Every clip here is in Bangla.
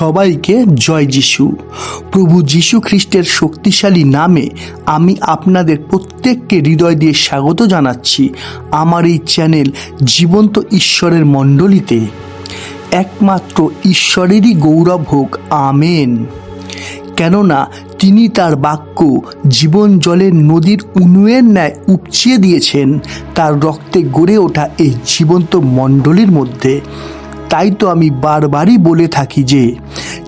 সবাইকে জয় যিশু। প্রভু যিশু খ্রিস্টের শক্তিশালী নামে আমি আপনাদের প্রত্যেককে হৃদয় দিয়ে স্বাগত জানাচ্ছি আমার এই চ্যানেল জীবন্ত ঈশ্বরের মণ্ডলীতে। একমাত্র ঈশ্বরেরই গৌরব হোক, আমেন। কেননা তিনি তার বাক্য জীবন জলের নদীর উনুয়ের ন্যায় উপচিয়ে দিয়েছেন, তার রক্তে গড়ে ওঠা এই জীবন্ত মণ্ডলীর মধ্যে। তাই তো আমি বারবারই বলে থাকি যে,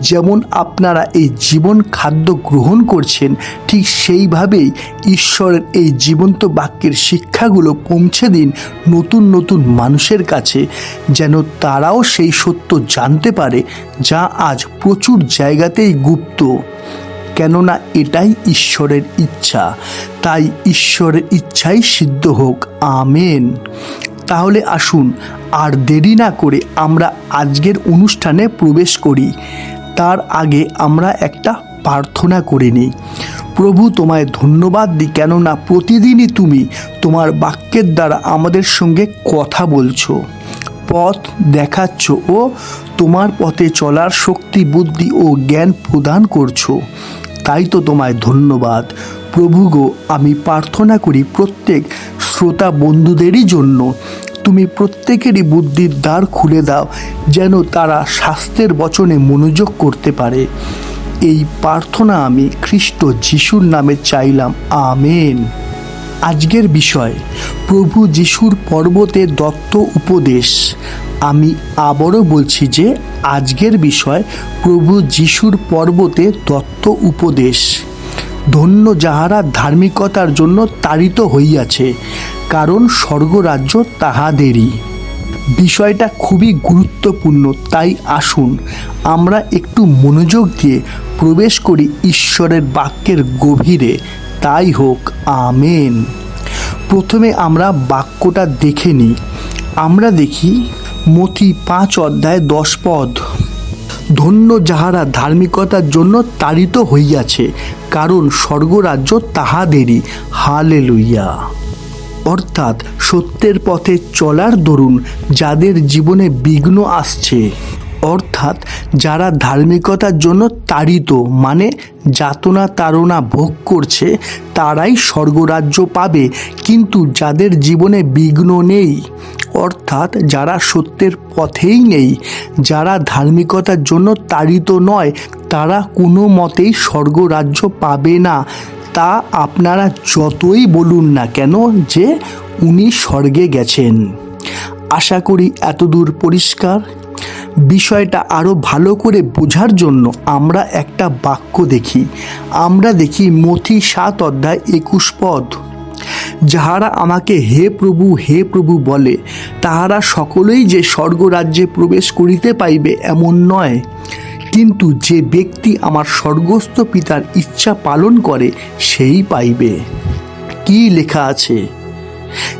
যেমন আপনারা এই জীবন খাদ্য গ্রহণ করছেন, ঠিক সেইভাবেই ঈশ্বরের এই জীবন্ত বাক্যের শিক্ষাগুলো পৌঁছে দিন নতুন নতুন মানুষের কাছে, যেন তারাও সেই সত্য জানতে পারে যা আজ প্রচুর জায়গাতেই গুপ্ত। কেননা এটাই ঈশ্বরের ইচ্ছা, তাই ঈশ্বরের ইচ্ছাই সিদ্ধ হোক। আমেন। তাহলে আসুন আর দেরি না করে আমরা আজকের অনুষ্ঠানে প্রবেশ করি। তার আগে আমরা একটা প্রার্থনা করে নিই। প্রভু তোমায় ধন্যবাদ দিই, কেননা প্রতিদিনই তুমি তোমার বাক্যের দ্বারা আমাদের সঙ্গে কথা বলছো, পথ দেখাচ্ছ ও তোমার পথে চলার শক্তি, বুদ্ধি ও জ্ঞান প্রদান করছ। তাই তো তোমায় ধন্যবাদ। প্রভু গো, আমি প্রার্থনা করি প্রত্যেক শ্রোতা বন্ধুদেরই জন্য তুমি প্রত্যেকেরই বুদ্ধির দ্বার খুলে দাও, যেন তারা স্বাস্থ্যের বচনে মনোযোগ করতে পারে। এই প্রার্থনা আমি খ্রিস্ট যিশুর নামে চাইলাম। আমেন। আজকের বিষয়, প্রভু যিশুর পর্বতে দত্ত উপদেশ। আমি আবারও বলছি যে, আজকের বিষয়, প্রভু যিশুর পর্বতে দত্ত উপদেশ। ধন্য যাহারা ধার্মিকতার জন্য তাড়িত হইয়াছে কারণ স্বর্গরাজ্য তাহাদেরই। বিষয়টা খুবই গুরুত্বপূর্ণ, তাই আসুন আমরা একটু মনোযোগ দিয়ে প্রবেশ করি ঈশ্বরের বাক্যের গভীরে। তাই হোক, আমেন। প্রথমে আমরা বাক্যটা দেখে নিই। আমরা দেখি মতি পাঁচ অধ্যায় দশ পদ। ধন্য যাহারা ধার্মিকতার জন্য তাড়িত হইয়াছে, কারণ স্বর্গরাজ্য তাহাদেরই। হালে লইয়া অর্থাৎ সত্যের পথে চলার দরুন যাদের জীবনে বিঘ্ন আসছে। অর্থাৎ যারা ধার্মিকতার জন্য তাড়িত মানে যাতনা তাড়না ভোগ করছে, তারাই স্বর্গরাজ্য পাবে। কিন্তু যাদের জীবনে বিঘ্ন নেই, অর্থাৎ যারা সত্যের পথেই নেই, যারা ধার্মিকতার জন্য তাড়িত নয়, তারা কোনো মতেই স্বর্গরাজ্য পাবে না। তা আপনারা যতই বলুন না কেন যে উনি স্বর্গে গেছেন। আশা করি এতদূর পরিষ্কার। বিষয়টা আরও ভালো করে বোঝার জন্য আমরা একটা বাক্য দেখি। আমরা দেখি মথি সাত অধ্যায় একুশ পদ। যাহারা আমাকে হে প্রভু হে প্রভু বলে, তাহারা সকলেই যে স্বর্গরাজ্যে প্রবেশ করিতে পাইবে এমন নয়। কিন্তু যে ব্যক্তি আমার স্বর্গস্থ পিতার ইচ্ছা পালন করে, সেই পাইবে। কি লেখা আছে?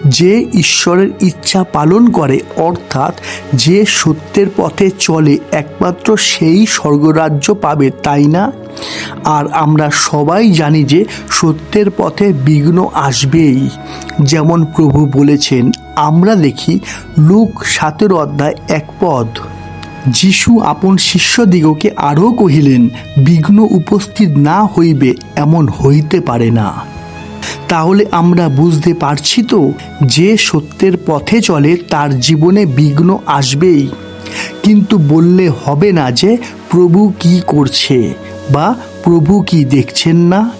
যে ঈশ্বরের ইচ্ছা পালন করে, অর্থাৎ যে সত্যের পথে চলে, একমাত্র সেই স্বর্গরাজ্য পাবে, তাই না? আর আমরা সবাই জানি যে সত্যের পথে বিঘ্ন আসবেই। যেমন প্রভু বলেছেন, আমরা দেখি লুক সাতের অধ্যায় এক পদ। যিশু আপন শিষ্যদিগকে আরও কহিলেন, বিঘ্ন উপস্থিত না হইবে এমন হইতে পারে না। তাহলে আমরা বুঝতে পারছি তো যে সত্যের পথে চলে তার জীবনে বিঘ্ন আসবেই। কিন্তু বললে হবে না যে, প্রভু কি করছে বা প্রভু কি দেখছেন না?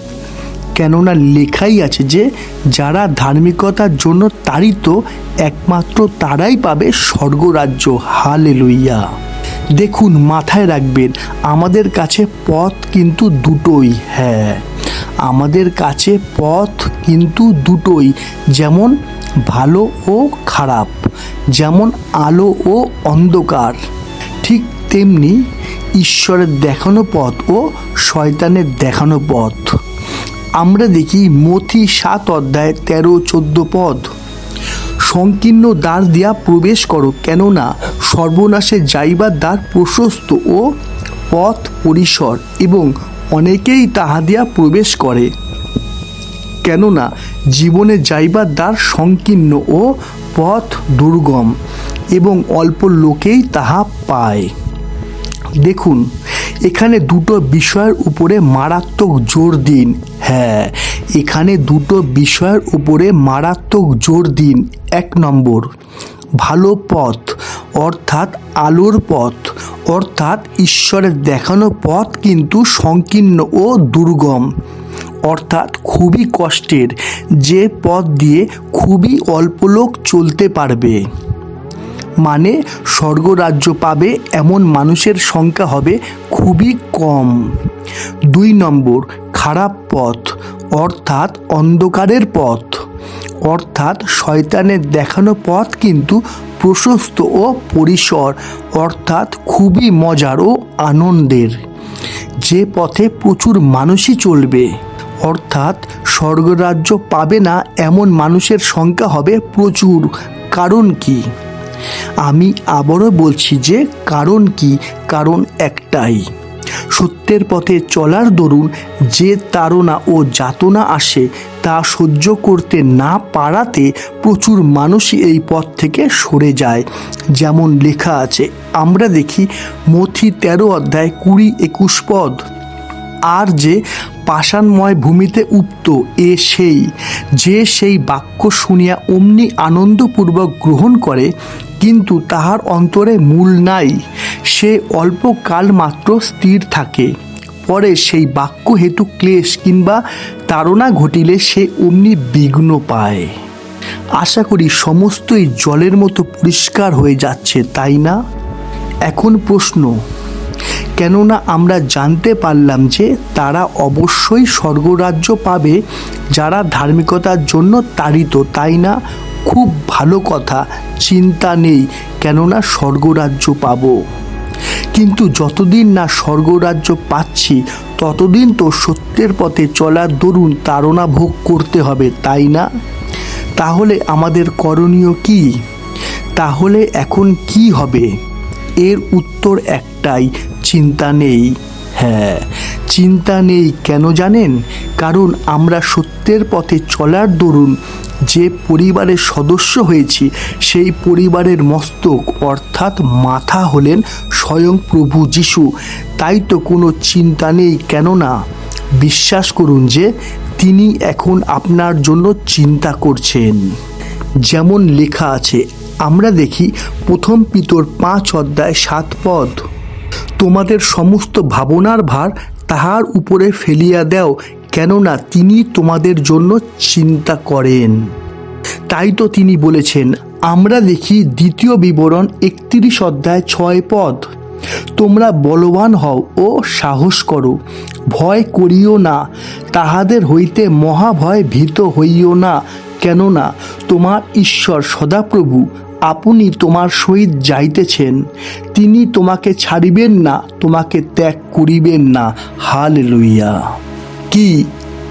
কেননা লেখাই আছে যে, যারা ধার্মিকতার জন্য তাড়িত, একমাত্র তারাই পাবে স্বর্গরাজ্য। হালে লইয়া দেখুন, মাথায় রাখবেন, আমাদের কাছে পথ কিন্তু দুটোই হ্যাঁ। আমাদের কাছে পথ কিন্তু দুটোই, যেমন ভালো ও খারাপ, যেমন আলো ও অন্ধকার। ঠিক তেমনি ঈশ্বরের দেখানো পথ ও শয়তানের দেখানো পথ। আমরা দেখি মথি সাত অধ্যায় তেরো, চোদ্দ পদ। সংকীর্ণ দ্বার দিয়া প্রবেশ করো, কেননা সর্বনাশে যাইবার দ্বার প্রশস্ত ও পথ পরিসর এবং অনেকেই তাহা দিয়া প্রবেশ করে। কেননা জীবনে যাইবার দ্বার সংকীর্ণ ও পথ দুর্গম এবং অল্প লোকেই তাহা পায়। দেখুন, এখানে দুটো বিষয়ের উপরে মারাত্মক জোর দিন। হ্যাঁ এখানে দুটো বিষয়ের উপরে মারাত্মক জোর দিন। এক নম্বর, ভালো পথ, অর্থাৎ আলোর পথ, অর্থাৎ ঈশ্বরের দেখানো পথ কিন্তু সংকীর্ণ ও দুর্গম। অর্থাৎ খুবই কষ্টের, যে পথ দিয়ে খুবই অল্প লোক চলতে পারবে। মানে স্বর্গরাজ্য পাবে, এমন মানুষের সংখ্যা হবে খুবই কম। দুই নম্বর খারাপ পথ, অর্থাৎ অন্ধকারের পথ। অর্থাৎ শয়তানের দেখানো পথ কিন্তু প্রশস্ত ও পরিসর, অর্থাৎ খুবই মজার ও আনন্দের। যে পথে প্রচুর মানুষই চলবে, অর্থাৎ স্বর্গরাজ্য পাবে না এমন মানুষের সংখ্যা হবে প্রচুর। কারণ কি? আমি আবারও বলছি যে কারণ কি? কারণ একটাই। সত্যের পথে চলার দরুন যে তাড়না ও যাতনা আসে, তা সহ্য করতে না পারাতে প্রচুর মানুষই এই পথ থেকে সরে যায়। যেমন লেখা আছে, আমরা দেখি মথি তেরো অধ্যায় কুড়ি একুশ পদ, আর যে পাষাণময় ভূমিতে উক্ত, এ সেই। যে সেই বাক্য শুনিয়া অমনি আনন্দপূর্বক গ্রহণ করে, কিন্তু তাহার অন্তরে মূল নাই। সে অল্প কাল মাত্র স্থির থাকে। পরে সেই বাক্য হেতু ক্লেশ কিংবা তাড়না ঘটিলে সে অমনি বিঘ্ন পায়। আশা করি সমস্তই জলের মতো পরিষ্কার হয়ে যাচ্ছে, তাই না? এখন প্রশ্ন, কেননা আমরা জানতে পারলাম যে তারা অবশ্যই স্বর্গরাজ্য পাবে যারা ধার্মিকতার জন্য তাড়িত, তাই না? খুব ভালো কথা, চিন্তা নেই, কেননা স্বর্গরাজ্য পাবো। কিন্তু যতদিন না স্বর্গরাজ্য পাচ্ছি, ততদিন তো সত্যের পথে চলার দরুন তাড়না ভোগ করতে হবে, তাই না? তাহলে আমাদের করণীয় কি? তাহলে এখন কি হবে? এর উত্তর একটাই, চিন্তা নেই। হ্যাঁ চিন্তা নেই কেন জানেন? কারণ আমরা সত্যের পথে চলার দরুন যে পরিবারের সদস্য হয়েছি, সেই পরিবারের মস্তক অর্থাৎ মাথা হলেন স্বয়ং প্রভু যিশু। তাই তো কোনো চিন্তা নেই, কেননা বিশ্বাস করুন যে তিনি এখন আপনার জন্য চিন্তা করছেন। যেমন লেখা আছে, আমরা দেখি প্রথম পিতর পাঁচ অধ্যায় সাত পদ। তোমাদের সমস্ত ভাবনার ভার তাহার উপরে ফেলিয়া দাও কেননা তিনি তোমাদের জন্য চিন্তা করেন। তাই তো তিনি বলেছেন, আমরা দেখি দ্বিতীয় বিবরণ একত্রিশ অধ্যায় ছয় পদ। তোমরা বলবান হও ও সাহস করো, ভয় করিও না, তাহাদের হইতে মহাভয় ভীত হইও না, কেননা তোমার ঈশ্বর সদাপ্রভু, আপনি তোমার সহিত যাইতেছেন, তিনি তোমাকে ছাড়িবেন না, তোমাকে ত্যাগ করিবেন না। হাল লইয়া কি,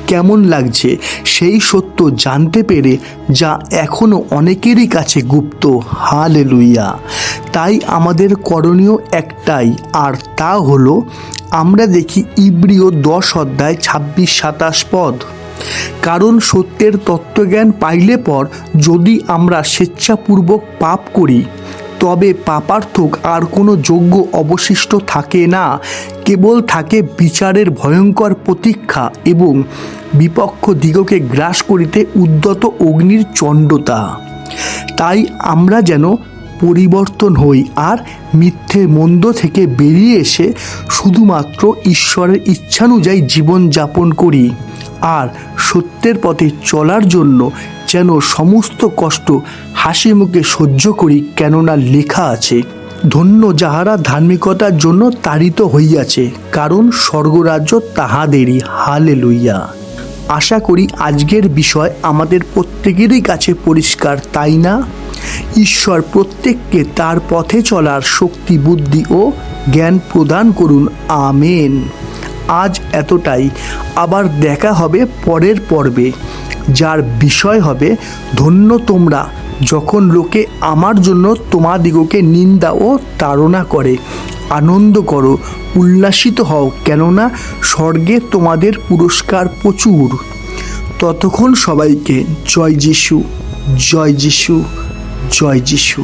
কেমন লাগছে, সেই সত্য জানতে পেরে যা এখনও অনেকেরই কাছে গুপ্ত হাল লুইয়া তাই আমাদের করণীয় একটাই, আর তা হলো, আমরা দেখি ইব্রিয় দশ অধ্যায় ছাব্বিশ সাতাশ পদ। কারণ সত্যের তত্ত্বজ্ঞান পাইলে পর যদি আমরা স্বেচ্ছাপূর্বক পাপ করি তবে পাপার্থক আর কোনো যোগ্য অবশিষ্ট থাকে না। কেবল থাকে বিচারের ভয়ঙ্কর প্রতীক্ষা এবং বিপক্ষ দিগকে গ্রাস করিতে উদ্যত অগ্নির চণ্ডতা। তাই আমরা যেন পরিবর্তন হই আর মিথ্যে মন্দ থেকে বেরিয়ে এসে শুধুমাত্র ঈশ্বরের ইচ্ছানুযায়ী জীবনযাপন করি। আর সত্যের পথে চলার জন্য যেন সমস্ত কষ্ট হাসি মুখে সহ্য করি কেননা লেখা আছে, ধন্য যাহারা ধার্মিকতার জন্য তাড়িত হইয়াছে, কারণ স্বর্গরাজ্য তাহাদেরই। হালে লইয়া আশা করি আজকের বিষয় আমাদের প্রত্যেকেরই কাছে পরিষ্কার, তাই না? ঈশ্বর প্রত্যেককে তার পথে চলার শক্তি, বুদ্ধি ও জ্ঞান প্রদান করুন। আমেন। আজ এতটাই। আবার দেখা হবে পরের পর্বে। যার বিষয় হবে, ধন্য তোমরা যখন লোকে আমার জন্য তোমাদিগকে নিন্দা ও তাড়না করে। আনন্দ করো, উল্লাসিত হও, কেননা স্বর্গে তোমাদের পুরস্কার প্রচুর। ততক্ষণ সবাইকে, জয় যিশু জয় যিশু জয় যিশু।